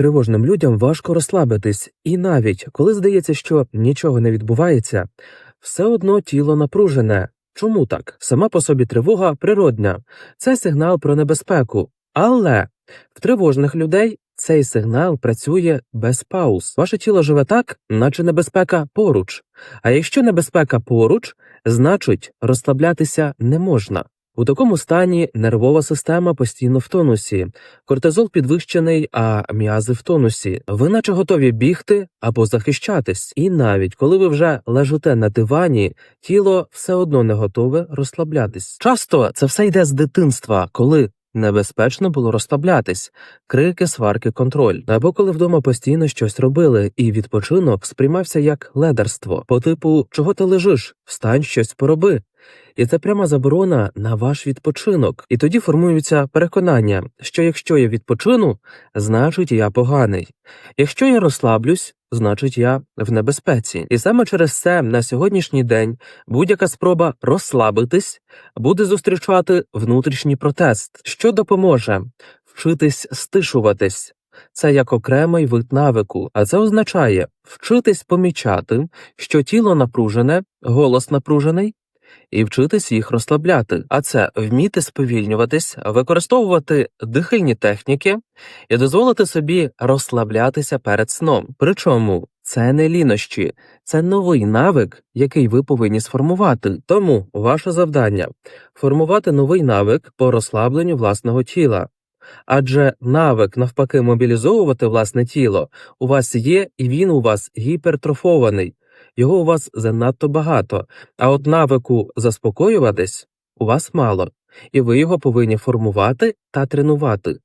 Тривожним людям важко розслабитись, і навіть коли здається, що нічого не відбувається, все одно тіло напружене. Чому так? Сама по собі тривога природня, це сигнал про небезпеку. Але в тривожних людей цей сигнал працює без пауз. Ваше тіло живе так, наче небезпека поруч. А якщо небезпека поруч, значить розслаблятися не можна. У такому стані нервова система постійно в тонусі, кортизол підвищений, а м'язи в тонусі. Ви наче готові бігти або захищатись. І навіть коли ви вже лежите на дивані, тіло все одно не готове розслаблятись. Часто це все йде з дитинства, коли небезпечно було розслаблятись, крики, сварки, контроль. Або коли вдома постійно щось робили, і відпочинок сприймався як ледарство, по типу чого ти лежиш, встань щось пороби. І це пряма заборона на ваш відпочинок. І тоді формуються переконання, що якщо я відпочину, значить я поганий. Якщо я розслаблюсь, значить я в небезпеці. І саме через це на сьогоднішній день будь-яка спроба розслабитись буде зустрічати внутрішній протест, що допоможе вчитись стишуватись. Це як окремий вид навику, а це означає вчитись помічати, що тіло напружене, голос напружений, і вчитись їх розслабляти. А це вміти сповільнюватись, використовувати дихальні техніки і дозволити собі розслаблятися перед сном. Причому це не лінощі, це новий навик, який ви повинні сформувати. Тому ваше завдання формувати новий навик по розслабленню власного тіла. Адже навик навпаки мобілізовувати власне тіло у вас є, і він у вас гіпертрофований. Його у вас занадто багато, а от навику заспокоюватись у вас мало, і ви його повинні формувати та тренувати.